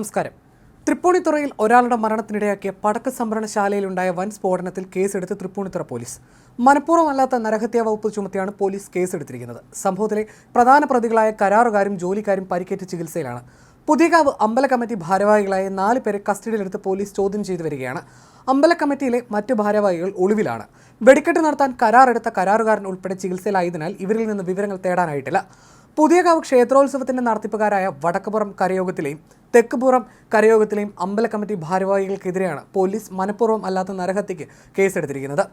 നമസ്കാരം. തൃപ്പൂണിത്തുറയിൽ ഒരാളുടെ മരണത്തിനിടയാക്കിയ പടക്ക സംഭരണശാലയിലുണ്ടായ വൻ സ്ഫോടനത്തിൽ കേസെടുത്ത് തൃപ്പൂണിത്തുറ പോലീസ്. മനഃപൂർവമല്ലാത്ത നരഹത്യാ വകുപ്പ് ചുമത്തിയാണ് പോലീസ് കേസെടുത്തിരിക്കുന്നത്. സംഭവത്തിലെ പ്രധാന പ്രതികളായ കരാറുകാരും ജോലിക്കാരും പരിക്കേറ്റ് ചികിത്സയിലാണ്. പുതിയകാവ് അമ്പല കമ്മിറ്റി ഭാരവാഹികളായ നാല് പേരെ കസ്റ്റഡിയിലെടുത്ത് പോലീസ് ചോദ്യം ചെയ്തു വരികയാണ്. അമ്പല കമ്മിറ്റിയിലെ മറ്റ് ഭാരവാഹികൾ ഒളിവിലാണ്. വെടിക്കെട്ട് നടത്താൻ കരാറെടുത്ത കരാറുകാരൻ ഉൾപ്പെടെ ചികിത്സയിലായതിനാൽ ഇവരിൽ നിന്ന് വിവരങ്ങൾ തേടാനായിട്ടില്ല. പുതിയകാവ് ക്ഷേത്രോത്സവത്തിന്റെ നടത്തിപ്പുകാരായ വടക്കുപുറം കരയോഗത്തിലെയും തെക്കുപുറം കരയോഗത്തിലെയും അമ്പല കമ്മിറ്റി ഭാരവാഹികൾക്കെതിരെയാണ് പോലീസ് മനഃപൂർവം അല്ലാത്ത നരഹത്യയ്ക്ക് കേസെടുത്തിരിക്കുന്നത്.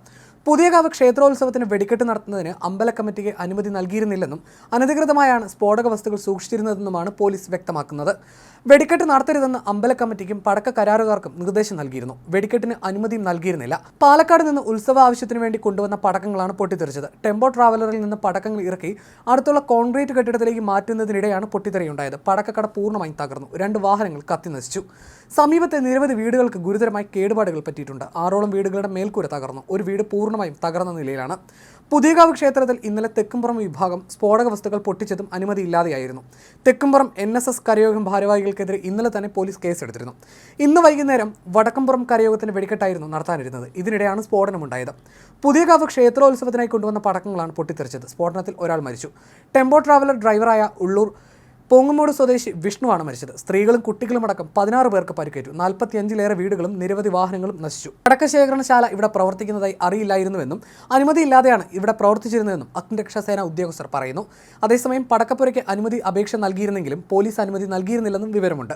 പുതിയകാവ് ക്ഷേത്രോത്സവത്തിന് വെടിക്കെട്ട് നടത്തുന്നതിന് അമ്പല കമ്മിറ്റിക്ക് അനുമതി നൽകിയിരുന്നില്ലെന്നും അനധികൃതമായാണ് സ്ഫോടക വസ്തുക്കൾ സൂക്ഷിച്ചിരുന്നതെന്നുമാണ് പോലീസ് വ്യക്തമാക്കുന്നത്. വെടിക്കെട്ട് നടത്തരുതെന്ന് അമ്പല കമ്മിറ്റിക്കും പടക്ക കരാറുകാർക്കും നിർദ്ദേശം നൽകിയിരുന്നു. വെടിക്കെട്ടിന് അനുമതിയും നൽകിയിരുന്നില്ല. പാലക്കാട് നിന്ന് ഉത്സവ ആവശ്യത്തിന് വേണ്ടി കൊണ്ടുവന്ന പടക്കങ്ങളാണ് പൊട്ടിത്തെറിച്ചത്. ടെമ്പോ ട്രാവലറിൽ നിന്ന് പടക്കങ്ങൾ ഇറക്കി അടുത്തുള്ള കോൺക്രീറ്റ് കെട്ടിടത്തിലേക്ക് മാറ്റുന്നതിനിടെയാണ് പൊട്ടിത്തെറിയുണ്ടായത്. പടക്കക്കട പൂർണമായും തകർന്നു. രണ്ട് വാഹനങ്ങൾ കത്തിനശിച്ചു സമീപത്തെ നിരവധി വീടുകൾക്ക് ഗുരുതരമായി കേടുപാടുകൾ പറ്റിയിട്ടുണ്ട്. ആറോളം വീടുകളുടെ മേൽക്കൂര തകർന്നു. ഒരു വീട് പൂർണമായും തകർന്ന നിലയിലാണ്. പുതിയകാവ് ക്ഷേത്രത്തിൽ ഇന്നലെ തെക്കുംപുറം വിഭാഗം സ്ഫോടക വസ്തുക്കൾ പൊട്ടിച്ചതും അനുമതിയില്ലാതെയായിരുന്നു തെക്കുംപുറം എൻ എസ് എസ് കരയോഗം ഭാരവാഹികൾക്കെതിരെ ഇന്നലെ തന്നെ പോലീസ് കേസെടുത്തിരുന്നു. ഇന്ന് വൈകുന്നേരം വടക്കംപുറം കരയോഗത്തിന് വെടിക്കെട്ടായിരുന്നു നടത്താനിരുന്നത്. ഇതിനിടെയാണ് സ്ഫോടനമുണ്ടായത്. പുതിയകാവ് ക്ഷേത്രോത്സവത്തിനായി കൊണ്ടുവന്ന പടക്കങ്ങളാണ് പൊട്ടിത്തെറിച്ചത്. സ്ഫോടനത്തിൽ ഒരാൾ മരിച്ചു. ടെമ്പോ ട്രാവലർ ഡ്രൈവറായ ഉള്ളൂർ പൊങ്ങുമൂട് സ്വദേശി വിഷ്ണുവാണ് മരിച്ചത്. സ്ത്രീകളും കുട്ടികളും അടക്കം പതിനാറ് പേർക്ക് പരിക്കേറ്റു. നാൽപ്പത്തിയഞ്ചിലേറെ വീടുകളും നിരവധി വാഹനങ്ങളും നശിച്ചു. പടക്കശേഖരണശാല ഇവിടെ പ്രവർത്തിക്കുന്നതായി അറിയില്ലായിരുന്നുവെന്നും അനുമതിയില്ലാതെയാണ് ഇവിടെ പ്രവർത്തിച്ചിരുന്നതെന്നും അഗ്നിരക്ഷാസേന ഉദ്യോഗസ്ഥർ പറയുന്നു. അതേസമയം പടക്കപ്പുരയ്ക്ക് അനുമതി അപേക്ഷ നൽകിയിരുന്നെങ്കിലും പോലീസ് അനുമതി നൽകിയിരുന്നില്ലെന്നും വിവരമുണ്ട്.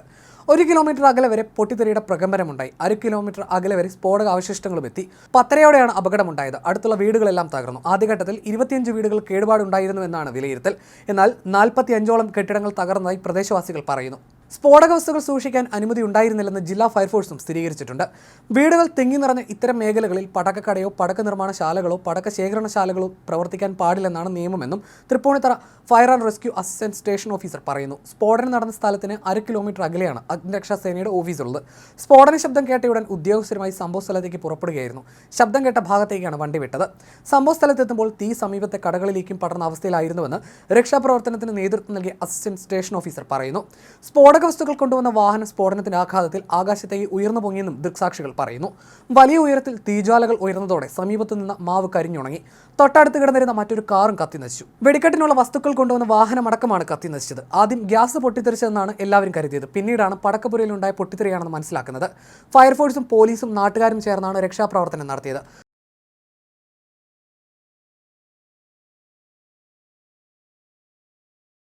ഒരു കിലോമീറ്റർ അകലെ വരെ പൊട്ടിത്തെറിയുടെ പ്രകമ്പനമുണ്ടായി. അര കിലോമീറ്റർ അകലെ വരെ സ്ഫോടക അവശിഷ്ടങ്ങളും എത്തി പത്തരയോടെയാണ് അപകടമുണ്ടായത്. അടുത്തുള്ള വീടുകളെല്ലാം തകർന്നു. ആദ്യഘട്ടത്തിൽ ഇരുപത്തിയഞ്ച് വീടുകൾ കേടുപാടുണ്ടായിരുന്നുവെന്നാണ് വിലയിരുത്തൽ. എന്നാൽ നാൽപ്പത്തി അഞ്ചോളം കെട്ടിടങ്ങൾ തകർന്നതായി പ്രദേശവാസികൾ പറയുന്നു സ്ഫോടക വസ്തുക്കൾ സൂക്ഷിക്കാൻ അനുമതി ഉണ്ടായിരുന്നില്ലെന്ന് ജില്ലാ ഫയർഫോഴ്സും സ്ഥിരീകരിച്ചിട്ടുണ്ട്. വീടുകൾ തിങ്ങി നിറഞ്ഞ ഇത്തരം മേഖലകളിൽ പടക്കക്കടയോ പടക്ക നിർമ്മാണശാലകളോ പടക്ക ശേഖരണശാലകളോ പ്രവർത്തിക്കാൻ പാടില്ലെന്നാണ് നിയമമെന്നും Tripunithura fire and rescue assistant station officer പറയുന്നു. സ്ഫോടനം നടന്ന സ്ഥലത്തിന് അര കിലോമീറ്റർ അകലെയാണ് അഗ്നിരക്ഷാ സേനയുടെ ഓഫീസുള്ളത്. സ്ഫോടന ശബ്ദം കേട്ടയുടൻ ഉദ്യോഗസ്ഥരുമായി സംഭവ സ്ഥലത്തേക്ക് പുറപ്പെടുകയായിരുന്നു. ശബ്ദം കേട്ട ഭാഗത്തേക്കാണ് വണ്ടി വിട്ടത്. സംഭവ സ്ഥലത്തെത്തുമ്പോൾ തീ സമീപത്തെ കടകളിലേക്കും പടർന്ന അവസ്ഥയിലായിരുന്നുവെന്ന് രക്ഷാപ്രവർത്തനത്തിന് നേതൃത്വം നൽകിയ അസിസ്റ്റന്റ് സ്റ്റേഷൻ ഓഫീസർ പറയുന്നു. സ്ഫോടക വസ്തുക്കൾ കൊണ്ടുവന്ന വാഹന സ്ഫോടനത്തിന്റെ ആഘാതത്തിൽ ആകാശത്തേക്ക് ഉയർന്നു പൊങ്ങിയെന്നും ദൃക്സാക്ഷികൾ പറയുന്നു. വലിയ ഉയരത്തിൽ തീജ്വാലകൾ ഉയർന്നതോടെ സമീപത്തു നിന്ന് മാവ് കരിഞ്ഞുണങ്ങി. തൊട്ടടുത്ത് കിടന്നിരുന്ന മറ്റൊരു കാറും കത്തിനശിച്ചു വെടിക്കെട്ടിനുള്ള വസ്തുക്കൾ കൊണ്ടുവന്ന വാഹനമടക്കമാണ് കത്തിനശിച്ചത് ആദ്യം ഗ്യാസ് പൊട്ടിത്തെറിച്ചതെന്നാണ് എല്ലാവരും കരുതിയത്. പിന്നീടാണ് പടക്കപ്പുരയിലുണ്ടായ പൊട്ടിത്തെറിയാണെന്ന് മനസ്സിലാക്കുന്നത്. ഫയർഫോഴ്സും പോലീസും നാട്ടുകാരും ചേർന്നാണ് രക്ഷാപ്രവർത്തനം നടത്തിയത്.